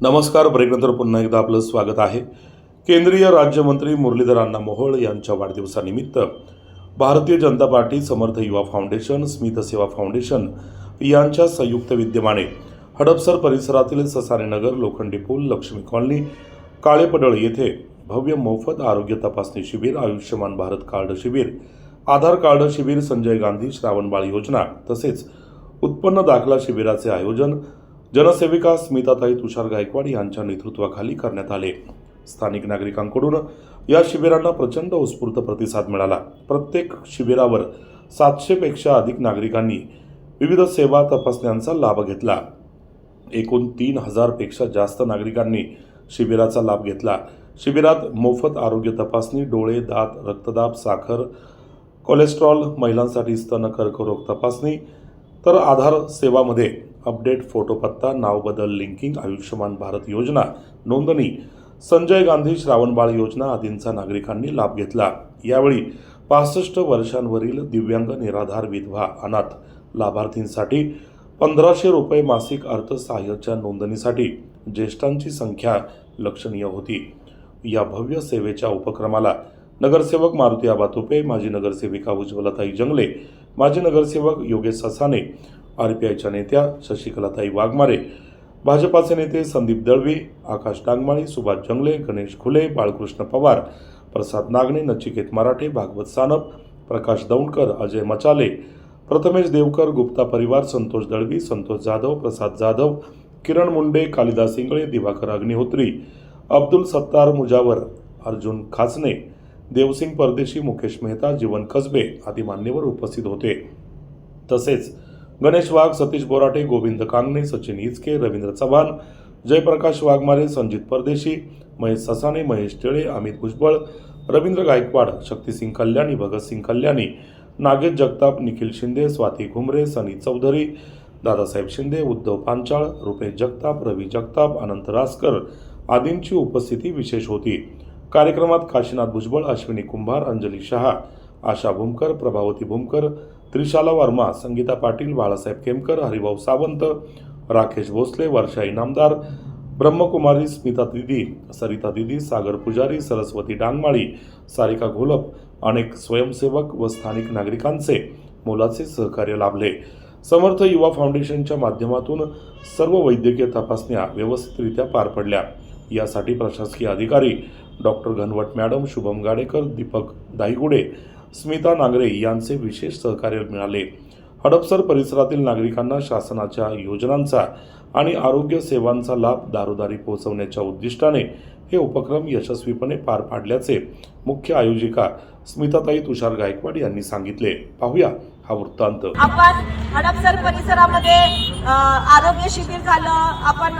नमस्कार ब्रेकनंतर पुन्हा एकदा आपलं स्वागत आहे. केंद्रीय राज्यमंत्री मुरलीधर अण्णा मोहोळ यांच्या वाढदिवसानिमित्त भारतीय जनता पार्टी समर्थ युवा फाउंडेशन स्मित सेवा फाउंडेशन यांच्या संयुक्त विद्यमाने हडपसर परिसरातील ससारेनगर लोखंडी पूल लक्ष्मी कॉलनी काळेपडळ येथे भव्य मोफत आरोग्य तपासणी शिबिर आयुष्यमान भारत कार्ड शिबिर आधार कार्ड शिबिर संजय गांधी श्रावणबाळ योजना तसेच उत्पन्न दाखला शिबिराचे आयोजन जनसेविका स्मिताताई तुषार गायकवाड यांच्या नेतृत्वाखाली करण्यात आले. स्थानिक नागरिकांकडून या शिबिरांना प्रचंड उत्स्फूर्त प्रतिसाद मिळाला. प्रत्येक शिबिरावर सातशेपेक्षा अधिक नागरिकांनी विविध सेवा तपासण्यांचा लाभ घेतला. एकूण तीन हजारपेक्षा जास्त नागरिकांनी शिबिराचा लाभ घेतला. शिबिरात मोफत आरोग्य तपासणी डोळे दात रक्तदाब साखर कोलेस्ट्रॉल महिलांसाठी स्तन कर्करोग तपासणी तर आधार सेवामध्ये अपडेट फोटो पत्ता नाव बदल लिंकिंग आयुष्यमान भारत योजना नोंदणी संजय गांधी श्रावणबाळ योजना आदींचा नागरिकांनी लाभ घेतला. यावेळी पासष्ट वर्षांवरील दिव्यांग निराधार विधवा अनाथ लाभार्थींसाठी पंधराशे रुपये मासिक अर्थसहाय्याच्या नोंदणीसाठी ज्येष्ठांची संख्या लक्षणीय होती. या भव्य सेवेच्या उपक्रमाला नगरसेवक मारुती आबा तुपे माजी नगरसेविका उज्ज्वलताई जंगले माजी नगरसेवक योगेश ससाने आर पी आयच्या नेत्या शशिकलाताई वाघमारे भाजपाचे नेते संदीप दळवी आकाश डांगमाळी सुभाष जंगले गणेश खुले बाळकृष्ण पवार प्रसाद नागणे नचिकेत मराठे भागवत सानप प्रकाश दौंडकर अजय मचाले प्रथमेश देवकर गुप्ता परिवार संतोष दळवी संतोष जाधव प्रसाद जाधव किरण मुंडे कालिदास इंगळे दिवाकर अग्निहोत्री अब्दुल सत्तार मुजावर अर्जुन खाचने देवसिंग परदेशी मुकेश मेहता जीवन कसबे आदी मान्यवर उपस्थित होते. तसेच गणेश वाघ सतीश बोराटे गोविंद कांगणे सचिन इचके रवींद्र चव्हाण जयप्रकाश वाघमारे संजित परदेशी महेश ससाने महेश टिळे अमित भुजबळ रवींद्र गायकवाड शक्तिसिंग कल्याणी भगतसिंग कल्याणी नागेश जगताप निखिल शिंदे स्वाती घुमरे सनी चौधरी दादासाहेब शिंदे उद्धव पांचाळ रुपेश जगताप रवी जगताप अनंत रासकर आदींची उपस्थिती विशेष होती. कार्यक्रमात काशीनाथ भुजबळ अश्विनी कुंभार अंजली शहा आशा भूमकर प्रभावती भूमकर त्रिशाला वर्मा संगीता पाटील बाळासाहेब केमकर हरिभाऊ सावंत राकेश भोसले वर्षा इनामदार ब्रह्मकुमारी स्मिता दिदी सरिता दिदी सागर पुजारी सरस्वती डांगमाळी सारिका घोलप अनेक स्वयंसेवक व स्थानिक नागरिकांचे मोलाचे सहकार्य लाभले. समर्थ युवा फाउंडेशनच्या माध्यमातून सर्व वैद्यकीय तपासण्या व्यवस्थितरित्या पार पडल्या. यासाठी प्रशासकीय अधिकारी डॉक्टर घनवट मॅडम शुभम गाडेकर दीपक दाईगुडे स्मिता नांगरे यांचे विशेष सहकार्य मिळाले. हडपसर परिसरातील नागरिकांना शासनाच्या योजनांचा आणि आरोग्य सेवांचा लाभ दारोदारी पोहोचवण्याच्या उद्दिष्टाने हे उपक्रम यशस्वीपणे पार पाडल्याचे मुख्य आयोजिका स्मिताताई तुषार गायकवाड यांनी सांगितले. पाहूया हा वृत्तांत. आपण हडपसर परिसरामध्ये आरोग्य शिबिर झालं. आपण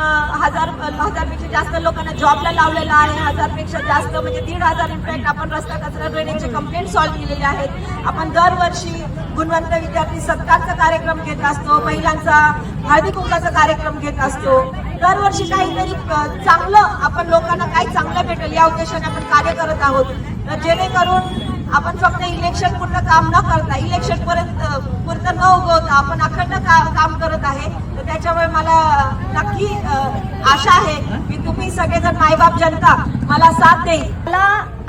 हजार हजारपेक्षा जास्त लोकांना जॉबला लावलेलं आहे. हजारपेक्षा जास्त म्हणजे दीड हजार इनफॅक्ट आपण रस्ता कचरा ड्रेनेजचे कंप्लेंट सॉल्व्ह केलेले आहेत. आपण दरवर्षी गुणवंत विद्यार्थी सत्कारचा कार्यक्रम घेत असतो महिलांचा हळदी कुंकाचा कार्यक्रम घेत असतो. दरवर्षी काहीतरी चांगलं आपण लोकांना काही चांगलं भेटेल या उद्देशाने आपण कार्य करत आहोत. जेणेकरून आपण फक्त इलेक्शन पूर्ण काम न करता इलेक्शन पर्यंत पुरतं न उगवता आपण अखंड काम करत आहे. तर त्याच्यामुळे मला नक्की आशा आहे की तुम्ही सगळेजण मायबाप जनता मला साथ देईल. मला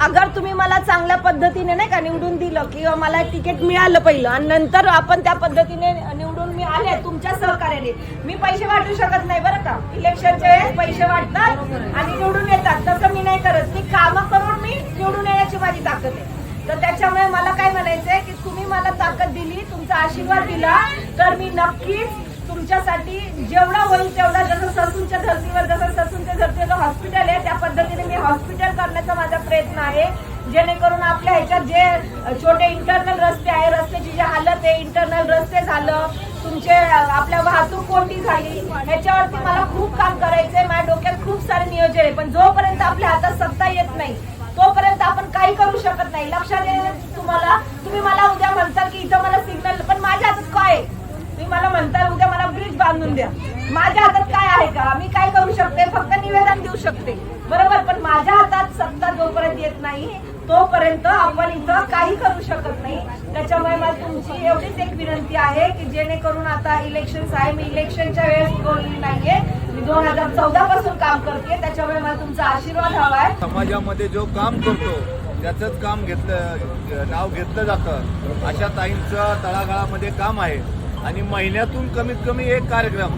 अगर तुम्ही मला चांगल्या पद्धतीने नाही का निवडून दिलं किंवा मला तिकीट मिळालं पहिलं आणि नंतर आपण त्या पद्धतीने निवडून मी आले तुमच्या सहकार्याने मी पैसे वाटू शकत नाही बरं का. इलेक्शनच्या वेळेस पैसे वाटतात आणि निवडून येतात तसं मी नाही करत मी कामं करून मी निवडून येण्याची माझी ताकद आहे तर त्याच्यामुळे मला काय म्हणायचंय की तुम्ही मला ताकद दिली तुमचा आशीर्वाद दिला. तर मी नक्कीच तुमच्यासाठी जेवढा होईल तेवढा जसं ससूनच्या धर्तीवर जसं ससूनच्या धर्तीवर हॉस्पिटल आहे त्या पद्धतीने मी हॉस्पिटल करण्याचा माझा प्रयत्न आहे. जेणेकरून आपल्या ह्याच्यात जे छोटे इंटरनल रस्ते आहे रस्त्याची जी हालत आहे इंटरनल रस्ते झालं तुमचे आपल्या वाहतूक कोणती झाली ह्याच्यावरती मला खूप काम करायचंय. माझ्या डोक्यात खूप सारे नियोजन आहे. पण जोपर्यंत आपल्या हातात सत्ता येत नाही तोपर्यंत आपण काही करू शकत नाही. लक्षात येईल तुम्हाला? तुम्ही मला उद्या म्हणताल की इथं मला सिग्नल पण माझ्या हातात काय? आहे? तुम्ही मला म्हणताल उद्या मला ब्रिज बांधून द्या. माझ्या हातात काय आहे का? मी काय करू शकते? फक्त निवेदन देऊ शकते. बरोबर? पण माझ्या हातात सत्ता जोपर्यंत येत नाही तोपर्यंत आपण इथं काही करू शकत नाही. त्याच्यामुळे मला तुमची एवढीच एक विनंती आहे की जेणेकरून आता इलेक्शन आहे. मी इलेक्शनच्या वेळेस बोलली नाहीये. मी दोन हजार चौदा पासून काम करते त्याच्यामुळे मला तुमचा आशीर्वाद हवा आहे. समाजामध्ये जो काम करतो त्याचंच काम घेतलं नाव घेतलं जातं. अशा ताईंचं तळागाळामध्ये काम आहे. आणि महिन्यातून कमीत कमी एक कार्यक्रम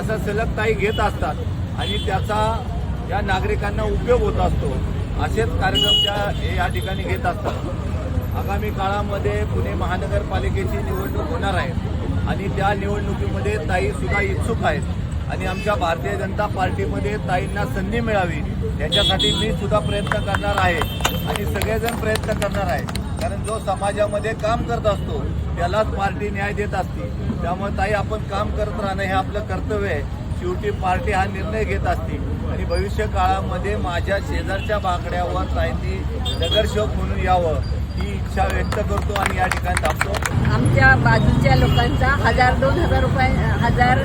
असा सलग ताई घेत असतात. आणि त्याचा या नागरिकांना उपयोग होत असतो. असेच कार्यक्रम त्या हे या ठिकाणी घेत असतात. आगामी काळामध्ये पुणे महानगरपालिकेची निवडणूक होणार आहे. आणि त्या निवडणुकीमध्ये ताईसुद्धा इच्छुक आहेत. आणि आमच्या भारतीय जनता पार्टीमध्ये ताईंना संधी मिळावी याच्यासाठी मी सुद्धा प्रयत्न करणार आहे. आणि सगळेजण प्रयत्न करणार आहे कारण जो समाजामध्ये काम करत असतो त्यालाच पार्टी न्याय देत असते. त्यामुळे ताई आपण काम करत राहणं हे आपलं कर्तव्य आहे. शेवटी पार्टी हा निर्णय घेत असते. आणि भविष्य काळामध्ये माझ्या शेजारच्या बाकड्यावर ताईंनी नगरसेवक म्हणून यावं ही इच्छा व्यक्त करतो आणि या ठिकाणी थांबतो. आमच्या बाजूच्या लोकांचा हजार दोन हजार रुपये हजार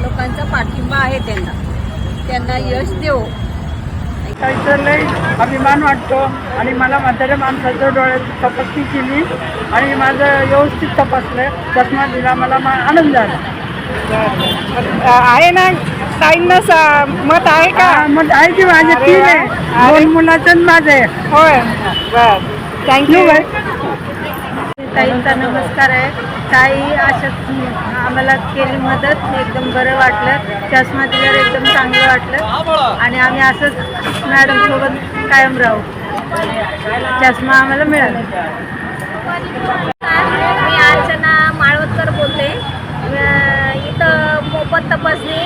लोकांचा पाठिंबा आहे त्यांना. त्यांना यश देऊ. अभिमान वाटतो आणि मला म्हाताऱ्या माणसाच्या डोळ्याची तपासणी केली आणि माझं व्यवस्थित तपासलं. चष्मा दिला मला मा- आनंद झाला. आहे ना? ताईंना सा- मत आहे का? मग आहे की माझे तीन. आहे. दोन मुलाचं माझं. आहे होय. बर. थँक्यू ताईंचा नमस्कार आहे. ताई अशाच आम्हाला केली मदत. एकदम बरं वाटलं. चष्मा दिल्यावर एकदम चांगलं वाटलं. आणि आम्ही असंच मॅडम सोबत कायम राहू. चष्मा आम्हाला मिळाला मी अर्चना माळवतकर बोलते अ, इथं मोफत तपासणी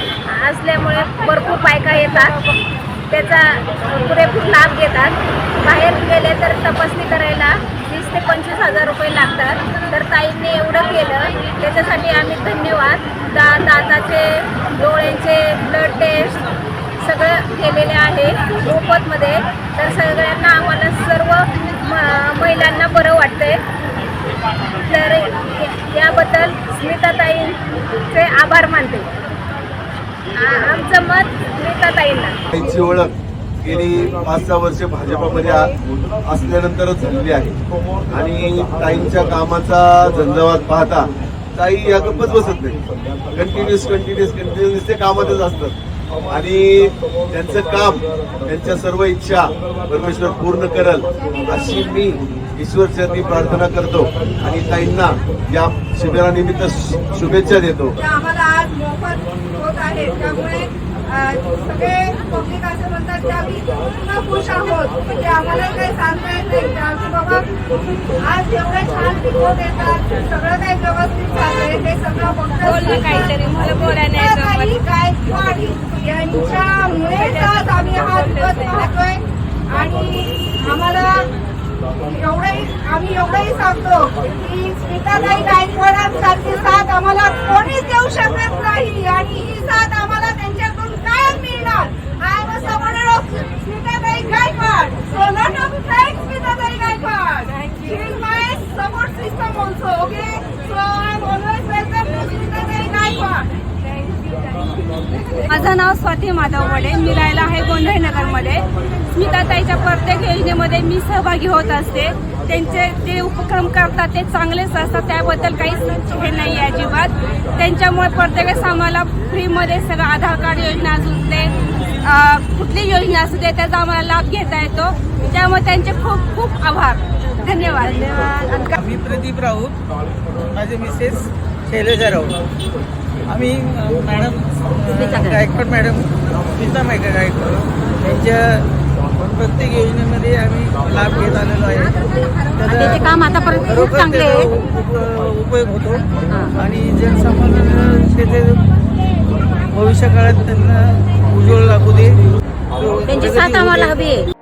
असल्यामुळे भरपूर बायका येतात. त्याचा पुरेपूर लाभ घेतात. बाहेर गेले तर तपासणी करायला वीस ते पंचवीस हजार रुपये लागतात. तर ताईंनी एवढं केलं. त्याच्यासाठी आम्ही धन्यवाद. दा दाताचे डोळ्यांचे ब्लड टेस्ट सगळं केलेले आहे मोफतमध्ये. तर सगळ्यांना आम्हाला सर्व म- महिलांना बरं वाटतंय. तर याबद्दल स्मिताताईंचे आभार मानते. आमचं मत स्मिताताईंना ओळख गेली पाच सहा वर्ष भाजपामध्ये असल्यानंतरच झालेली आहे. आणि ताईंच्या कामाचा झंझावात पाहता ताई या गप्पच बसत नाही कंटिन्युअस कंटिन्युअस कंटिन्युअस ते कामातच असतात. आणि त्यांचं काम त्यांच्या सर्व इच्छा परमेश्वर पूर्ण करल अशी मी ईश्वर चरणी प्रार्थना करतो आणि ताईंना या शिबिरानिमित्त शुभेच्छा देतो. आम्हाला आज मोफत होत आहे. त्यामुळे अ, सगळे पब्लिक असं म्हणतात की आम्ही पूर्ण खुश आहोत. म्हणजे आम्हाला काही सांगता येत नाही. आम्ही बाबा आज एवढे छान येतात सगळं काही व्यवस्थित हे सगळं काहीतरी, मला बोलायला आज आम्ही हा दिवस पाहतोय. आणि आम्हाला एवढंही आम्ही एवढंही सांगतो की स्मिताताई गायकवाडांसारखी साथ आम्हाला कोणीच देऊ शकत नाही आणि ही साथ आम्हाला त्यांच्याकडून कायम मिळणार. I am a supporter of Smitatai Gaikwad. So not of thanks Smitatai Gaikwad. She is my support system also okay so I am always welcome to Smitatai Gaikwad माझं नाव स्वाती माधव वडे. मी राहिला आहे गोंधळ नगरमध्ये स्मिताताईच्या प्रत्येक योजनेमध्ये मी सहभागी होत असते. त्यांचे जे उपक्रम करतात ते चांगलेच असतात. त्याबद्दल काहीच हे नाही आहे अजिबात. त्यांच्यामुळे प्रत्येक आम्हाला फ्रीमध्ये सगळं आधार कार्ड योजना असू दे कुठली योजना असू दे त्याचा आम्हाला लाभ घेता येतो. त्यामुळे त्यांचे खूप खूप आभार. धन्यवाद. धन्यवाद. मी प्रदीप राऊत. माझे मिसेस शैलजा राऊत. आम्ही मॅडम गायकवाड मॅडम स्मिता गायकवाड. यांच्या प्रत्येक योजनेमध्ये आम्ही लाभ घेत आलेलो आहे. त्याचे काम आतापर्यंत खूप खरोखर चांगले त्याचा आहे उप- उप- उपयोग होतो. आणि जनसामान्य भविष्य काळात त्यांना उज्ज्वल लागू दे. त्यांची साथ आम्हाला हवी आहे.